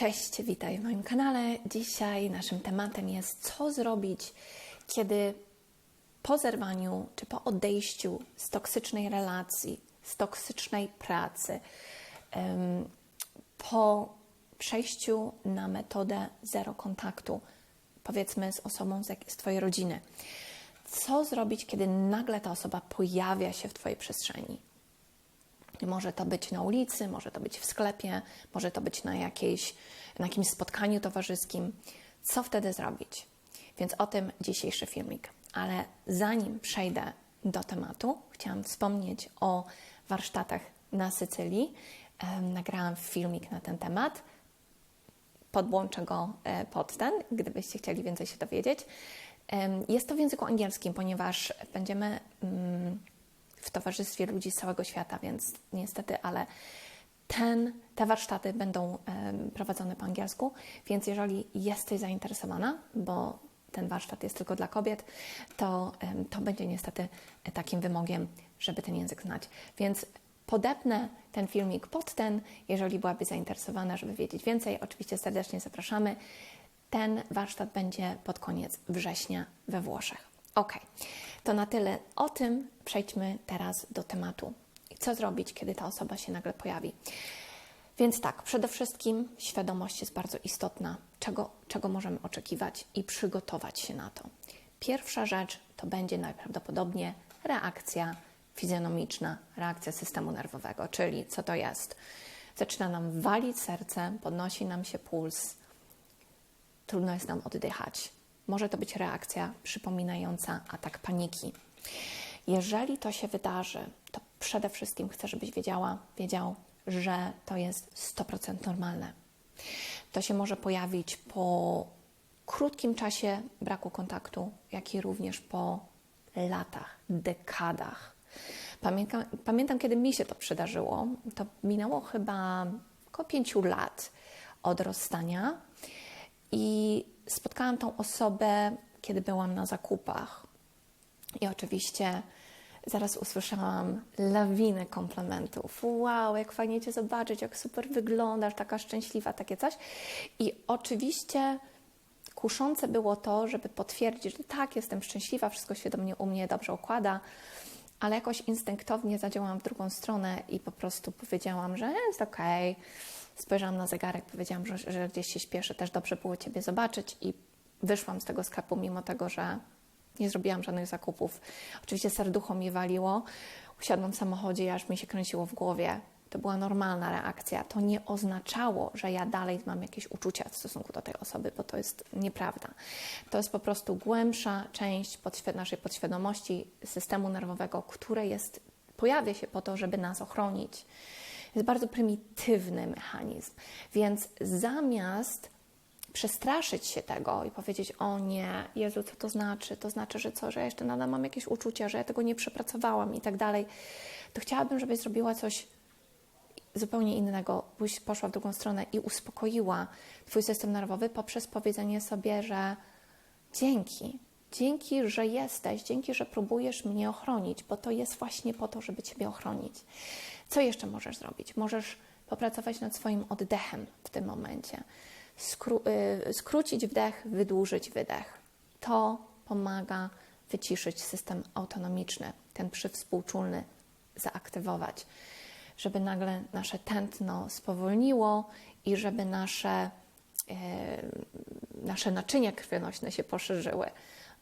Cześć, witaj w moim kanale. Dzisiaj naszym tematem jest, co zrobić, kiedy po zerwaniu czy po odejściu z toksycznej relacji, z toksycznej pracy, po przejściu na metodę zero kontaktu, powiedzmy z osobą z Twojej rodziny. Co zrobić, kiedy nagle ta osoba pojawia się w Twojej przestrzeni? Może to być na ulicy, może to być w sklepie, może to być na, jakiejś, na jakimś spotkaniu towarzyskim. Co wtedy zrobić? Więc o tym dzisiejszy filmik. Ale zanim przejdę do tematu, chciałam wspomnieć o warsztatach na Sycylii. Nagrałam filmik na ten temat. Podłączę go e, pod ten, gdybyście chcieli więcej się dowiedzieć. Jest to w języku angielskim, ponieważ będziemy mm, w towarzystwie ludzi z całego świata, więc niestety, ale ten, te warsztaty będą prowadzone po angielsku, więc jeżeli jesteś zainteresowana, bo ten warsztat jest tylko dla kobiet, to, to będzie niestety takim wymogiem, żeby ten język znać. Więc podepnę ten filmik pod ten, jeżeli byłaby zainteresowana, żeby wiedzieć więcej. Oczywiście serdecznie zapraszamy. Ten warsztat będzie pod koniec września we Włoszech. Ok, to na tyle o tym. Przejdźmy teraz do tematu. Co zrobić, kiedy ta osoba się nagle pojawi? Więc tak, przede wszystkim świadomość jest bardzo istotna, czego, czego możemy oczekiwać i przygotować się na to. Pierwsza rzecz to będzie najprawdopodobniej reakcja fizjonomiczna, reakcja systemu nerwowego, czyli co to jest? Zaczyna nam walić serce, podnosi nam się puls, trudno jest nam oddychać. Może to być reakcja przypominająca atak paniki. Jeżeli to się wydarzy, to przede wszystkim chcę, żebyś wiedziała, wiedział, że to jest 100% normalne. To się może pojawić po krótkim czasie braku kontaktu, jak i również po latach, dekadach. Pamiętam, pamiętam, kiedy mi się to przydarzyło. To minęło chyba około pięciu lat od rozstania i spotkałam tą osobę, kiedy byłam na zakupach. I oczywiście zaraz usłyszałam lawinę komplementów. Wow, jak fajnie Cię zobaczyć, jak super wyglądasz, taka szczęśliwa, takie coś. I oczywiście kuszące było to, żeby potwierdzić, że tak, jestem szczęśliwa, wszystko się do mnie, u mnie dobrze układa, ale jakoś instynktownie zadziałałam w drugą stronę i po prostu powiedziałam, że jest okej. Spojrzałam na zegarek, powiedziałam, że, że gdzieś się śpieszę, też dobrze było Ciebie zobaczyć i wyszłam z tego sklepu, mimo tego, że nie zrobiłam żadnych zakupów. Oczywiście serducho mi waliło. Usiadłam w samochodzie, aż mi się kręciło w głowie. To była normalna reakcja. To nie oznaczało, że ja dalej mam jakieś uczucia w stosunku do tej osoby, bo to jest nieprawda. To jest po prostu głębsza część podświ- naszej podświadomości systemu nerwowego, które jest, pojawia się po to, żeby nas ochronić. Jest bardzo prymitywny mechanizm, więc zamiast przestraszyć się tego i powiedzieć: O nie, Jezu, co to znaczy? To znaczy, że co, że ja jeszcze nadal mam jakieś uczucia, że ja tego nie przepracowałam i tak dalej, to chciałabym, żebyś zrobiła coś zupełnie innego, byś poszła w drugą stronę i uspokoiła Twój system nerwowy poprzez powiedzenie sobie, że dzięki, dzięki, że jesteś, dzięki, że próbujesz mnie ochronić, bo to jest właśnie po to, żeby Ciebie ochronić. Co jeszcze możesz zrobić? Możesz popracować nad swoim oddechem w tym momencie. Skró- y, skrócić wdech, wydłużyć wydech. To pomaga wyciszyć system autonomiczny, ten przywspółczulny zaaktywować, żeby nagle nasze tętno spowolniło i żeby nasze, y, nasze naczynia krwionośne się poszerzyły,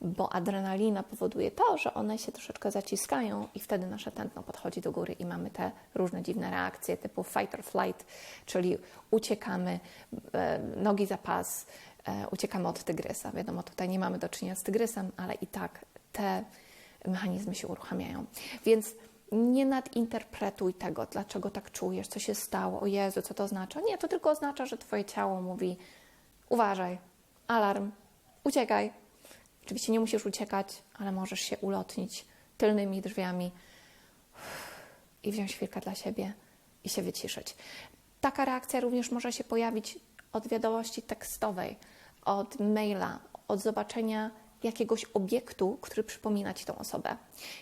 bo adrenalina powoduje to, że one się troszeczkę zaciskają i wtedy nasze tętno podchodzi do góry i mamy te różne dziwne reakcje typu fight or flight, czyli uciekamy, e, nogi za pas, e, uciekamy od tygrysa. Wiadomo, tutaj nie mamy do czynienia z tygrysem, ale i tak te mechanizmy się uruchamiają. Więc nie nadinterpretuj tego, dlaczego tak czujesz, co się stało, o Jezu, co to oznacza. Nie, to tylko oznacza, że Twoje ciało mówi uważaj, alarm, uciekaj. Oczywiście nie musisz uciekać, ale możesz się ulotnić tylnymi drzwiami i wziąć chwilkę dla siebie i się wyciszyć. Taka reakcja również może się pojawić od wiadomości tekstowej, od maila, od zobaczenia jakiegoś obiektu, który przypomina Ci tą osobę.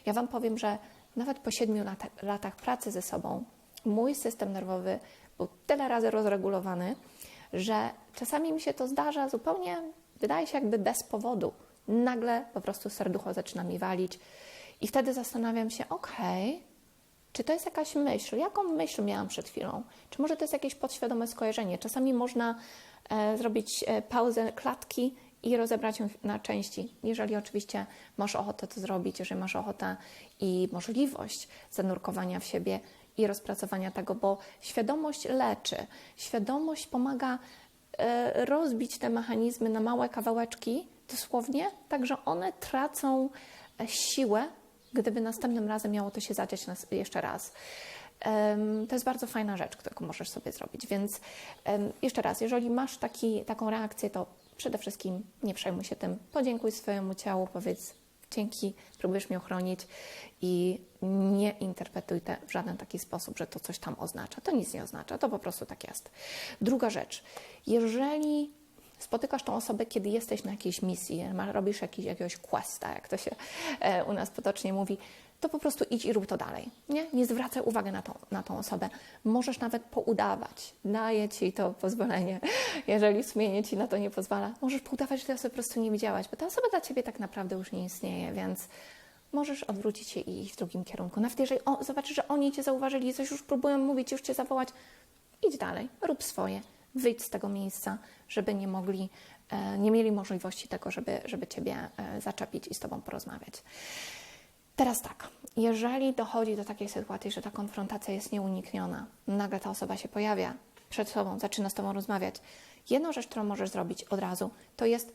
Ja Wam powiem, że nawet po siedmiu lata, latach pracy ze sobą mój system nerwowy był tyle razy rozregulowany, że czasami mi się to zdarza zupełnie, wydaje się jakby bez powodu. Nagle po prostu serducho zaczyna mi walić i wtedy zastanawiam się, okej, czy to jest jakaś myśl? Jaką myśl miałam przed chwilą? Czy może to jest jakieś podświadome skojarzenie? Czasami można e, zrobić e, pauzę klatki i rozebrać ją na części. Jeżeli oczywiście masz ochotę to zrobić, jeżeli masz ochotę i możliwość zanurkowania w siebie i rozpracowania tego, bo świadomość leczy. Świadomość pomaga e, rozbić te mechanizmy na małe kawałeczki, dosłownie, tak że one tracą e, siłę, gdyby następnym razem miało to się zadziać jeszcze raz. To jest bardzo fajna rzecz, którą możesz sobie zrobić. Więc jeszcze raz, jeżeli masz taki, taką reakcję, to przede wszystkim nie przejmuj się tym. Podziękuj swojemu ciału, powiedz dzięki, próbujesz mnie ochronić i nie interpretuj te w żaden taki sposób, że to coś tam oznacza. To nic nie oznacza, to po prostu tak jest. Druga rzecz, jeżeli spotykasz tą osobę, kiedy jesteś na jakiejś misji, robisz jakiś, jakiegoś questa, jak to się e, u nas potocznie mówi, to po prostu idź i rób to dalej. Nie, nie zwracaj uwagi na tą, na tą osobę. Możesz nawet poudawać. Daję ci to pozwolenie. Jeżeli sumienie ci na to nie pozwala, możesz poudawać, że tej osoby po prostu nie widziałaś, bo ta osoba dla ciebie tak naprawdę już nie istnieje, więc możesz odwrócić się i iść w drugim kierunku. Nawet jeżeli zobaczysz, że oni cię zauważyli, coś już próbują mówić, już cię zawołać, idź dalej, rób swoje, wyjdź z tego miejsca, żeby nie mogli, e, nie mieli możliwości tego, żeby, żeby ciebie e, zaczepić i z tobą porozmawiać. Teraz tak, jeżeli dochodzi do takiej sytuacji, że ta konfrontacja jest nieunikniona, nagle ta osoba się pojawia przed tobą, zaczyna z tobą rozmawiać, jedną rzecz, którą możesz zrobić od razu, to jest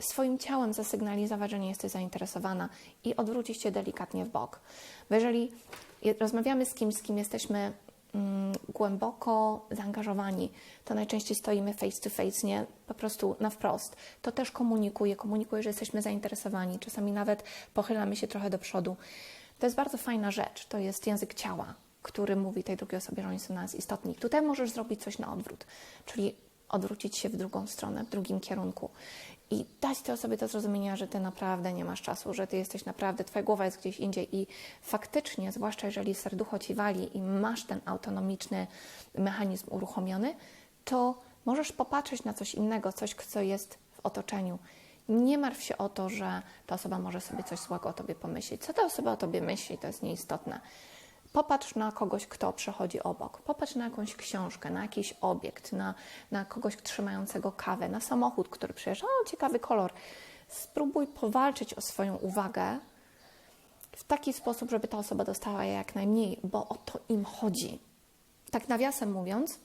swoim ciałem zasygnalizować, że nie jesteś zainteresowana i odwrócić się delikatnie w bok. Bo jeżeli je- rozmawiamy z kimś, z kim jesteśmy głęboko zaangażowani, to najczęściej stoimy face to face, nie po prostu na wprost. To też komunikuje, komunikuje, że jesteśmy zainteresowani. Czasami nawet pochylamy się trochę do przodu. To jest bardzo fajna rzecz. To jest język ciała, który mówi tej drugiej osobie, że oni są dla nas istotni. Tutaj możesz zrobić coś na odwrót, czyli odwrócić się w drugą stronę, w drugim kierunku i dać tej osobie do zrozumienia, że ty naprawdę nie masz czasu, że ty jesteś naprawdę, twoja głowa jest gdzieś indziej i faktycznie, zwłaszcza jeżeli serducho ci wali i masz ten autonomiczny mechanizm uruchomiony, to możesz popatrzeć na coś innego, coś, co jest w otoczeniu. Nie martw się o to, że ta osoba może sobie coś złego o tobie pomyśleć. Co ta osoba o tobie myśli, to jest nieistotne. Popatrz na kogoś, kto przechodzi obok. Popatrz na jakąś książkę, na jakiś obiekt, na, na kogoś trzymającego kawę, na samochód, który przyjeżdża. O, ciekawy kolor. Spróbuj powalczyć o swoją uwagę w taki sposób, żeby ta osoba dostała je jak najmniej, bo o to im chodzi. Tak nawiasem mówiąc,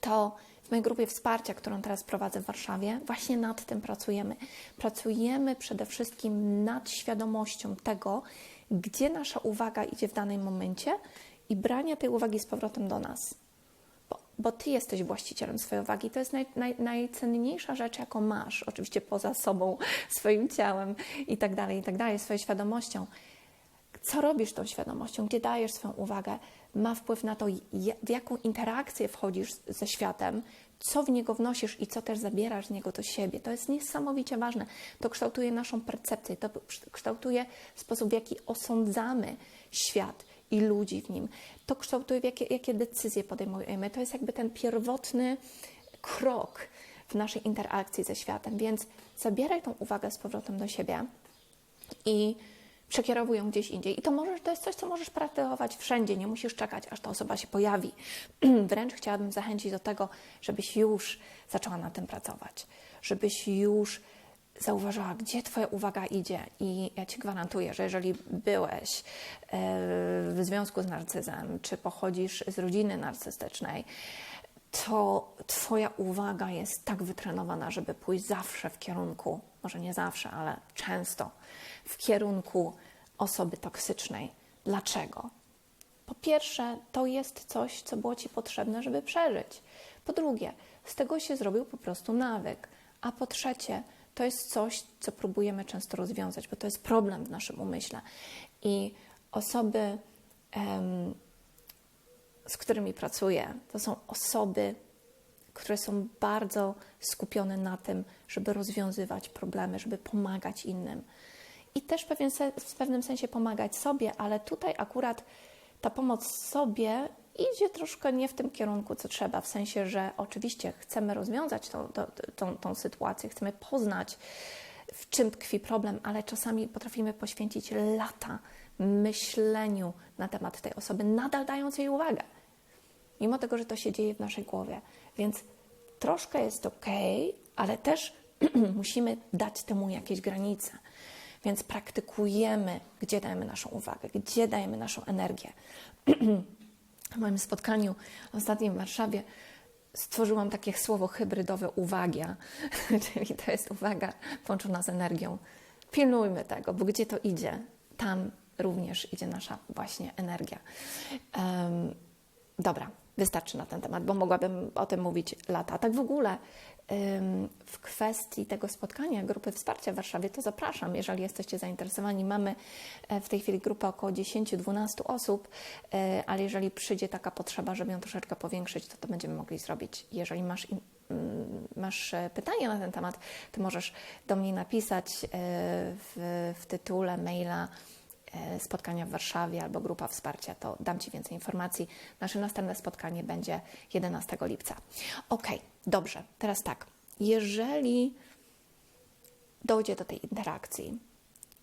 to w mojej grupie wsparcia, którą teraz prowadzę w Warszawie, właśnie nad tym pracujemy. Pracujemy przede wszystkim nad świadomością tego, gdzie nasza uwaga idzie w danym momencie i brania tej uwagi z powrotem do nas. Bo, bo ty jesteś właścicielem swojej uwagi. To jest naj, naj, najcenniejsza rzecz, jaką masz, oczywiście poza sobą, swoim ciałem i tak dalej, i tak dalej, swoją świadomością co robisz tą świadomością, gdzie dajesz swoją uwagę, ma wpływ na to, w jaką interakcję wchodzisz ze światem, co w niego wnosisz i co też zabierasz z niego do siebie. To jest niesamowicie ważne. To kształtuje naszą percepcję, to kształtuje sposób, w jaki osądzamy świat i ludzi w nim. To kształtuje, jakie, jakie decyzje podejmujemy. To jest jakby ten pierwotny krok w naszej interakcji ze światem. Więc zabieraj tą uwagę z powrotem do siebie i przekierowuj ją gdzieś indziej. I to, możesz, to jest coś, co możesz praktykować wszędzie. Nie musisz czekać, aż ta osoba się pojawi. Wręcz chciałabym zachęcić do tego, żebyś już zaczęła na tym pracować. Żebyś już zauważyła, gdzie Twoja uwaga idzie. I ja Ci gwarantuję, że jeżeli byłeś e, w związku z narcyzem, czy pochodzisz z rodziny narcystycznej, to Twoja uwaga jest tak wytrenowana, żeby pójść zawsze w kierunku, może nie zawsze, ale często w kierunku osoby toksycznej. Dlaczego? Po pierwsze, to jest coś, co było Ci potrzebne, żeby przeżyć. Po drugie, z tego się zrobił po prostu nawyk. A po trzecie, to jest coś, co próbujemy często rozwiązać, bo to jest problem w naszym umyśle. I osoby, em, z którymi pracuję, to są osoby, które są bardzo skupione na tym, żeby rozwiązywać problemy, żeby pomagać innym. I też pewien w pewnym sensie pomagać sobie, ale tutaj akurat ta pomoc sobie idzie troszkę nie w tym kierunku, co trzeba, w sensie, że oczywiście chcemy rozwiązać tą, tą, tą, tą sytuację, chcemy poznać, w czym tkwi problem, ale czasami potrafimy poświęcić lata myśleniu na temat tej osoby, nadal dając jej uwagę, mimo tego, że to się dzieje w naszej głowie. Więc troszkę jest ok, ale też musimy dać temu jakieś granice. Więc praktykujemy, gdzie dajemy naszą uwagę, gdzie dajemy naszą energię. w moim spotkaniu ostatnim w Warszawie stworzyłam takie słowo hybrydowe uwagia, czyli to jest uwaga połączona z energią. Pilnujmy tego, bo gdzie to idzie, tam również idzie nasza właśnie energia. Um, dobra, wystarczy na ten temat, bo mogłabym o tym mówić lata. Tak w ogóle w kwestii tego spotkania grupy wsparcia w Warszawie, to zapraszam, jeżeli jesteście zainteresowani. Mamy e, w tej chwili grupę około 10-12 osób, e, ale jeżeli przyjdzie taka potrzeba, żeby ją troszeczkę powiększyć, to to będziemy mogli zrobić. Jeżeli masz, masz e, pytania na ten temat, to możesz do mnie napisać w, w tytule maila spotkania w Warszawie albo grupa wsparcia, to dam Ci więcej informacji. Nasze następne spotkanie będzie 11 lipca. Ok, dobrze, teraz tak. Jeżeli dojdzie do tej interakcji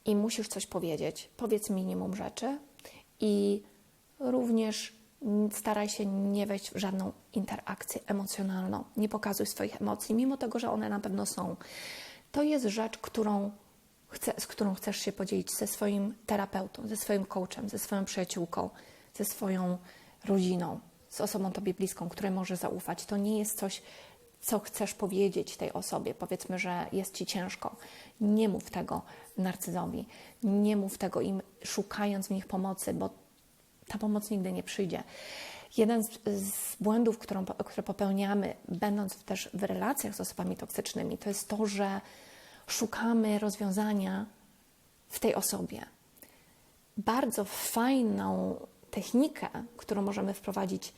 i musisz coś powiedzieć, powiedz minimum rzeczy i również staraj się nie wejść w żadną interakcję emocjonalną. Nie pokazuj swoich emocji, mimo tego, że one na pewno są. To jest rzecz, którą chce, z którą chcesz się podzielić ze swoim terapeutą, ze swoim coachem, ze swoją przyjaciółką, ze swoją rodziną, z osobą tobie bliską, której możesz zaufać. To nie jest coś, co chcesz powiedzieć tej osobie. Powiedzmy, że jest ci ciężko. Nie mów tego narcyzowi. Nie mów tego im, szukając w nich pomocy, bo ta pomoc nigdy nie przyjdzie. Jeden z, z błędów, którą, które popełniamy, będąc też w relacjach z osobami toksycznymi, to jest to, że szukamy rozwiązania w tej osobie. Bardzo fajną technikę, którą możemy wprowadzić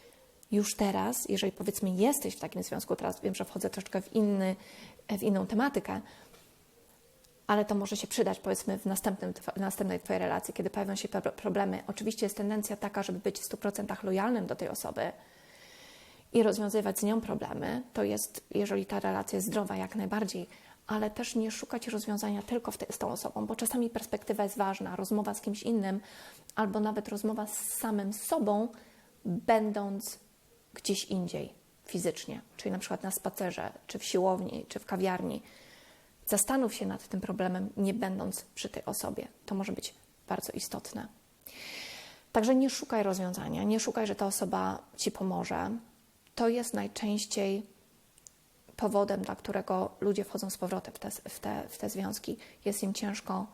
już teraz, jeżeli powiedzmy jesteś w takim związku, teraz wiem, że wchodzę troszeczkę w, inny, w inną tematykę, ale to może się przydać powiedzmy w, następnym, w następnej Twojej relacji, kiedy pojawią się problemy. Oczywiście jest tendencja taka, żeby być w 100% lojalnym do tej osoby i rozwiązywać z nią problemy. To jest, jeżeli ta relacja jest zdrowa, jak najbardziej, ale też nie szukać rozwiązania tylko te, z tą osobą, bo czasami perspektywa jest ważna, rozmowa z kimś innym, albo nawet rozmowa z samym sobą, będąc gdzieś indziej fizycznie, czyli na przykład na spacerze, czy w siłowni, czy w kawiarni. Zastanów się nad tym problemem, nie będąc przy tej osobie. To może być bardzo istotne. Także nie szukaj rozwiązania, nie szukaj, że ta osoba ci pomoże. To jest najczęściej powodem, dla którego ludzie wchodzą z powrotem w te, w te, w te związki. Jest im ciężko,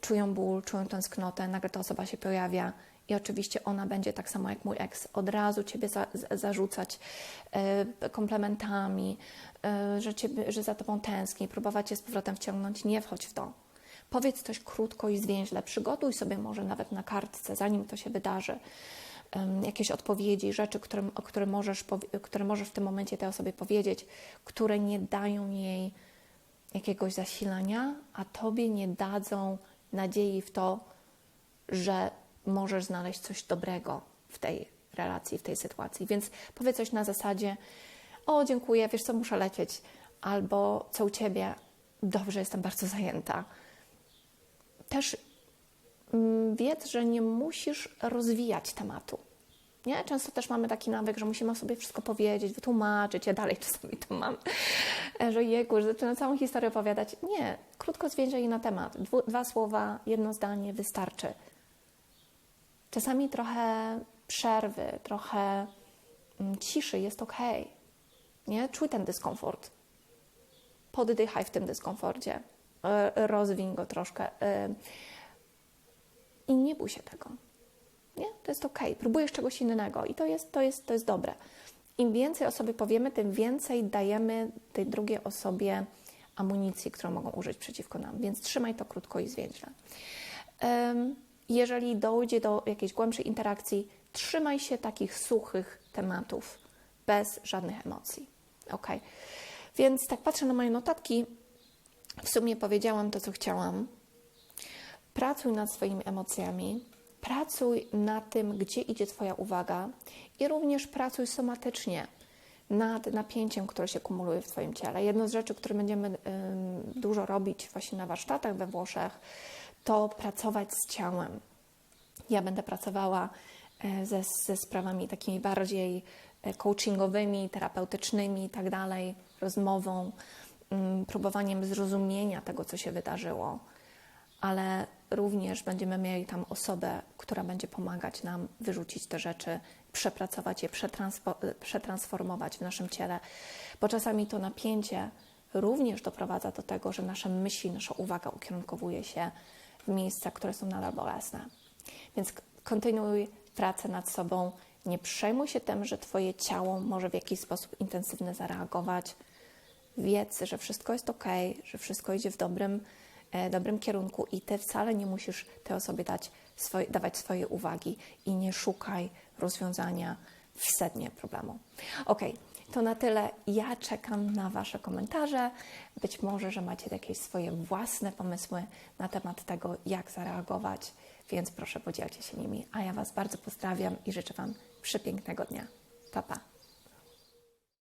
czują ból, czują tęsknotę, nagle ta osoba się pojawia i oczywiście ona będzie tak samo jak mój ex, od razu ciebie za, zarzucać e, komplementami, e, że, ciebie, że za tobą tęskni, próbować cię z powrotem wciągnąć. Nie wchodź w to. Powiedz coś krótko i zwięźle. Przygotuj sobie może nawet na kartce, zanim to się wydarzy jakieś odpowiedzi, rzeczy, które, które, możesz, które możesz w tym momencie tej osobie powiedzieć, które nie dają jej jakiegoś zasilania, a tobie nie dadzą nadziei w to, że możesz znaleźć coś dobrego w tej relacji, w tej sytuacji. Więc powiedz coś na zasadzie: O, dziękuję, wiesz co, muszę lecieć, albo co u ciebie, dobrze, jestem bardzo zajęta. Też wiedz, że nie musisz rozwijać tematu. Nie? Często też mamy taki nawyk, że musimy sobie wszystko powiedzieć, wytłumaczyć. Ja dalej czasami to mam, że jeku, że zaczynam całą historię opowiadać. Nie, krótko zwięźle na temat. Dwu, dwa słowa, jedno zdanie wystarczy. Czasami trochę przerwy, trochę mm, ciszy jest ok. Nie? Czuj ten dyskomfort. Poddychaj w tym dyskomforcie. E, rozwiń go troszkę e, i nie bój się tego. Nie? To jest ok. Próbujesz czegoś innego i to jest, to, jest, to jest dobre. Im więcej o sobie powiemy, tym więcej dajemy tej drugiej osobie amunicji, którą mogą użyć przeciwko nam. Więc trzymaj to krótko i zwięźle. Jeżeli dojdzie do jakiejś głębszej interakcji, trzymaj się takich suchych tematów, bez żadnych emocji. Ok. Więc tak patrzę na moje notatki. W sumie powiedziałam to, co chciałam. Pracuj nad swoimi emocjami, pracuj na tym, gdzie idzie Twoja uwaga i również pracuj somatycznie nad napięciem, które się kumuluje w Twoim ciele. Jedną z rzeczy, które będziemy dużo robić właśnie na warsztatach we Włoszech, to pracować z ciałem. Ja będę pracowała e, ze, ze sprawami takimi bardziej e, coachingowymi, terapeutycznymi i tak rozmową, próbowaniem zrozumienia tego, co się wydarzyło, ale również będziemy mieli tam osobę, która będzie pomagać nam wyrzucić te rzeczy, przepracować je, przetransfo- przetransformować w naszym ciele, bo czasami to napięcie również doprowadza do tego, że nasze myśli, nasza uwaga ukierunkowuje się w miejsca, które są nadal bolesne. Więc kontynuuj pracę nad sobą. Nie przejmuj się tym, że Twoje ciało może w jakiś sposób intensywny zareagować. Wiedz, że wszystko jest ok, że wszystko idzie w dobrym, dobrym kierunku i Ty wcale nie musisz tej osobie dać swoje, dawać swojej uwagi i nie szukaj rozwiązania w sednie problemu. Ok, to na tyle. Ja czekam na Wasze komentarze. Być może, że macie jakieś swoje własne pomysły na temat tego, jak zareagować, więc proszę podzielcie się nimi. A ja Was bardzo pozdrawiam i życzę Wam przepięknego dnia. Pa, pa.